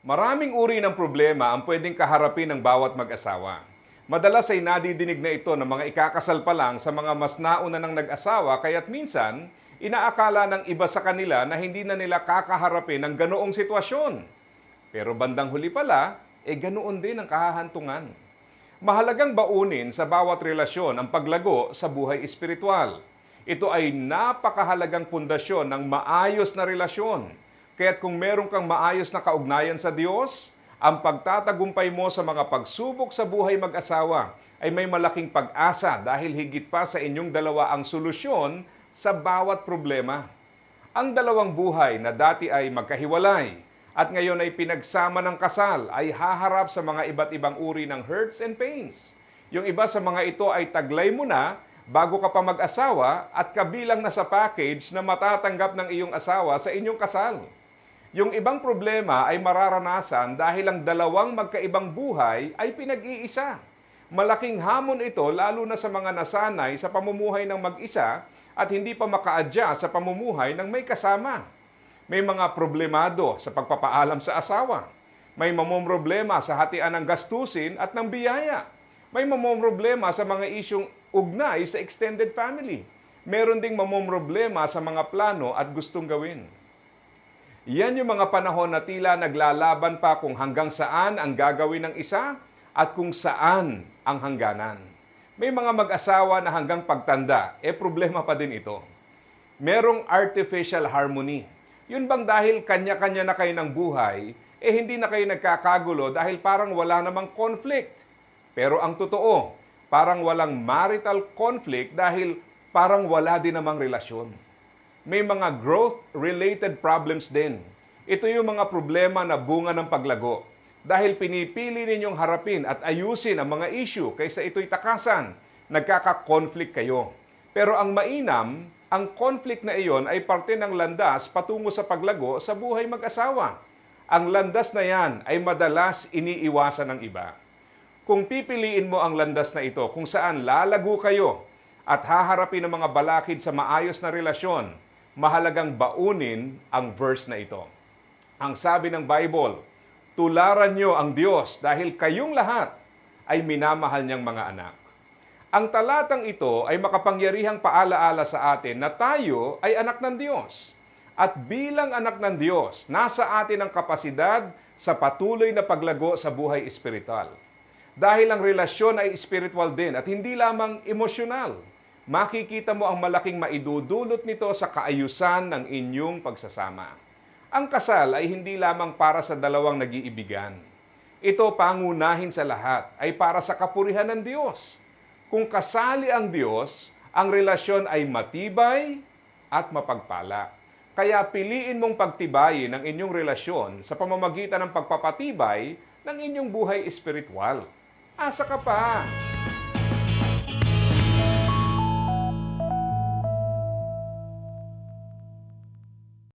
Maraming uri ng problema ang pwedeng kaharapin ng bawat mag-asawa. Madalas ay nadidinig na ito ng mga ikakasal pa lang sa mga mas nauna ng nag-asawa kaya't minsan, inaakala ng iba sa kanila na hindi na nila kakaharapin ang ganoong sitwasyon. Pero bandang huli pala, eh ganoon din ang kahahantungan. Mahalagang baunin sa bawat relasyon ang paglago sa buhay espiritual. Ito ay napakahalagang pundasyon ng maayos na relasyon. Kaya't kung meron kang maayos na kaugnayan sa Diyos, ang pagtatagumpay mo sa mga pagsubok sa buhay mag-asawa ay may malaking pag-asa dahil higit pa sa inyong dalawa ang solusyon sa bawat problema. Ang dalawang buhay na dati ay magkahiwalay at ngayon ay pinagsama ng kasal ay haharap sa mga iba't ibang uri ng hurts and pains. Yung iba sa mga ito ay taglay mo na bago ka pa mag-asawa at kabilang na sa package na matatanggap ng iyong asawa sa inyong kasal. Yung ibang problema ay mararanasan dahil ang dalawang magkaibang buhay ay pinag-iisa. Malaking hamon ito lalo na sa mga nasanay sa pamumuhay ng mag-isa at hindi pa maka-adjust sa pamumuhay ng may kasama. May mga problemado sa pagpapaalam sa asawa. May mamomroblema sa hatian ng gastusin at ng biyaya. May mamomroblema sa mga isyong ugnay sa extended family. Meron ding mamomroblema sa mga plano at gustong gawin. Yan yung mga panahon na tila naglalaban pa kung hanggang saan ang gagawin ng isa at kung saan ang hangganan. May mga mag-asawa na hanggang pagtanda, eh problema pa din ito. Merong artificial harmony. Yun bang dahil kanya-kanya na kayo ng buhay, eh hindi na kayo nagkakagulo dahil parang wala namang conflict. Pero ang totoo, parang walang marital conflict dahil parang wala din namang relasyon may mga growth-related problems din. Ito yung mga problema na bunga ng paglago. Dahil pinipili ninyong harapin at ayusin ang mga issue kaysa ito'y takasan, nagkaka-conflict kayo. Pero ang mainam, ang conflict na iyon ay parte ng landas patungo sa paglago sa buhay mag-asawa. Ang landas na yan ay madalas iniiwasan ng iba. Kung pipiliin mo ang landas na ito kung saan lalago kayo at haharapin ang mga balakid sa maayos na relasyon, mahalagang baunin ang verse na ito. Ang sabi ng Bible, tularan nyo ang Diyos dahil kayong lahat ay minamahal niyang mga anak. Ang talatang ito ay makapangyarihang paalaala sa atin na tayo ay anak ng Diyos. At bilang anak ng Diyos, nasa atin ang kapasidad sa patuloy na paglago sa buhay espiritual. Dahil ang relasyon ay spiritual din at hindi lamang emosyonal makikita mo ang malaking maidudulot nito sa kaayusan ng inyong pagsasama. Ang kasal ay hindi lamang para sa dalawang nag-iibigan. Ito pangunahin sa lahat ay para sa kapurihan ng Diyos. Kung kasali ang Diyos, ang relasyon ay matibay at mapagpala. Kaya piliin mong pagtibayin ang inyong relasyon sa pamamagitan ng pagpapatibay ng inyong buhay espiritual. Asa ka pa!